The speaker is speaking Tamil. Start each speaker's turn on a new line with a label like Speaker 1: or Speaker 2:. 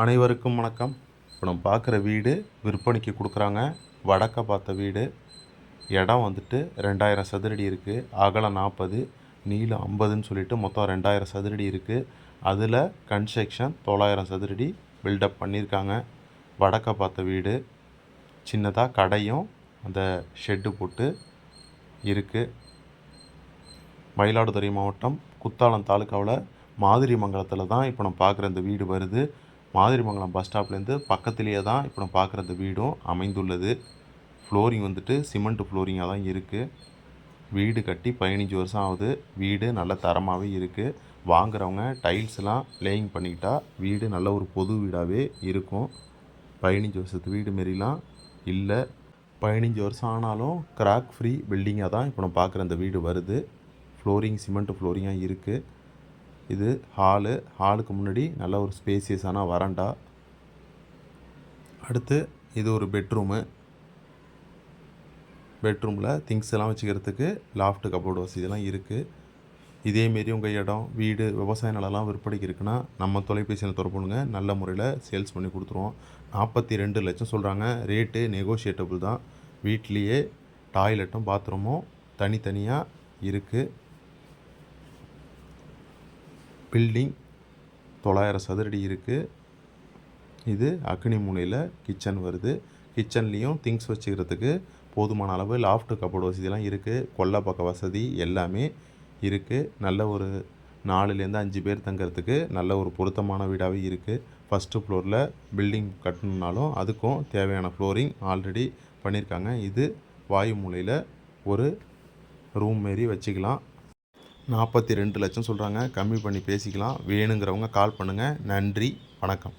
Speaker 1: அனைவருக்கும் வணக்கம். இப்போ நம்ம பார்க்குற வீடு விற்பனைக்கு கொடுக்குறாங்க. வடக்க பார்த்த வீடு. இடம் வந்துட்டு ரெண்டாயிரம் சதுரடி இருக்குது அகலம் நாற்பது நீளம் ஐம்பதுன்னு சொல்லிட்டு மொத்தம் ரெண்டாயிரம் சதுரடி இருக்குது அதில் கன்ஸ்ட்ரக்ஷன் தொள்ளாயிரம் சதுரடி பில்டப் பண்ணியிருக்காங்க. வடக்க பார்த்த வீடு சின்னதாக கடையும் அந்த ஷெட்டு போட்டு இருக்குது மயிலாடுதுறை மாவட்டம் குத்தாலம் தாலுக்காவில் மாதிரிமங்கலத்தில் தான் இப்போ நம்ம பார்க்குற இந்த வீடு வருது. மாதிரிமங்கலம் பஸ் ஸ்டாப்லேருந்து பக்கத்துலேயே தான் இப்போ நம்ம பார்க்குற அந்த வீடும் அமைந்துள்ளது. ஃப்ளோரிங் வந்துட்டு சிமெண்ட் ஃப்ளோரிங்காக தான் இருக்குது வீடு கட்டி பதினஞ்சு வருஷம் ஆகுது. வீடு நல்ல தரமாகவே இருக்குது வாங்குறவங்க டைல்ஸ்லாம் லேயிங் பண்ணிக்கிட்டா வீடு நல்ல ஒரு பொது வீடாகவே இருக்கும். பதினஞ்சு வருஷத்து வீடு மாரிலாம் இல்லை. பதினஞ்சு வருஷம் ஆனாலும் கிராக் ஃப்ரீ பில்டிங்காக தான் இப்போ நம்ம பார்க்குற அந்த வீடு வருது. ஃப்ளோரிங் சிமெண்ட் ஃப்ளோரிங்காக இருக்குது இது ஹாலு. ஹாலுக்கு முன்னாடி நல்ல ஒரு ஸ்பேசியஸான வராண்டா. அடுத்து இது ஒரு பெட்ரூமு. பெட்ரூமில் திங்ஸ் எல்லாம் வச்சுக்கிறதுக்கு லாஃப்ட் கபோர்டு வசதியெல்லாம் இருக்குது இதேமாரி உங்கள் இடம் வீடு விவசாய நிலம்லாம் விற்பனைக்கு இருக்குன்னா நம்ம தொலைபேசியில் தொடர்புங்க நல்ல முறையில் சேல்ஸ் பண்ணி கொடுத்துருவோம். நாற்பத்தி ரெண்டு லட்சம் சொல்கிறாங்க ரேட்டு நெகோஷியேட்டபுள் தான். வீட்லேயே டாய்லெட்டும் பாத்ரூமும் தனித்தனியாக இருக்குது பில்டிங் தொள்ளாயிரம் சதுரடி இருக்குது இது அக்னி மூலையில் கிச்சன் வருது. கிச்சன்லேயும் திங்ஸ் வச்சுக்கிறதுக்கு போதுமான அளவு லாஃப்ட் கப்போர்டு வசதியெலாம் இருக்குது கொல்லை பக்க வசதி எல்லாமே இருக்குது நல்ல ஒரு நாலுலேருந்து அஞ்சு பேர் தங்குறதுக்கு நல்ல ஒரு பொருத்தமான வீடாகவே இருக்குது ஃபஸ்ட்டு ஃப்ளோரில் பில்டிங் கட்டணுன்னாலும் அதுக்கும் தேவையான ஃப்ளோரிங் ஆல்ரெடி பண்ணியிருக்காங்க. இது வாயு மூலையில் ஒரு ரூம் மாரி வச்சுக்கலாம். நாற்பத்தி ரெண்டு லட்சம் சொல்கிறாங்க கம்மி பண்ணி பேசிக்கலாம். வேணுங்கிறவங்க கால் பண்ணுங்கள் நன்றி. வணக்கம்.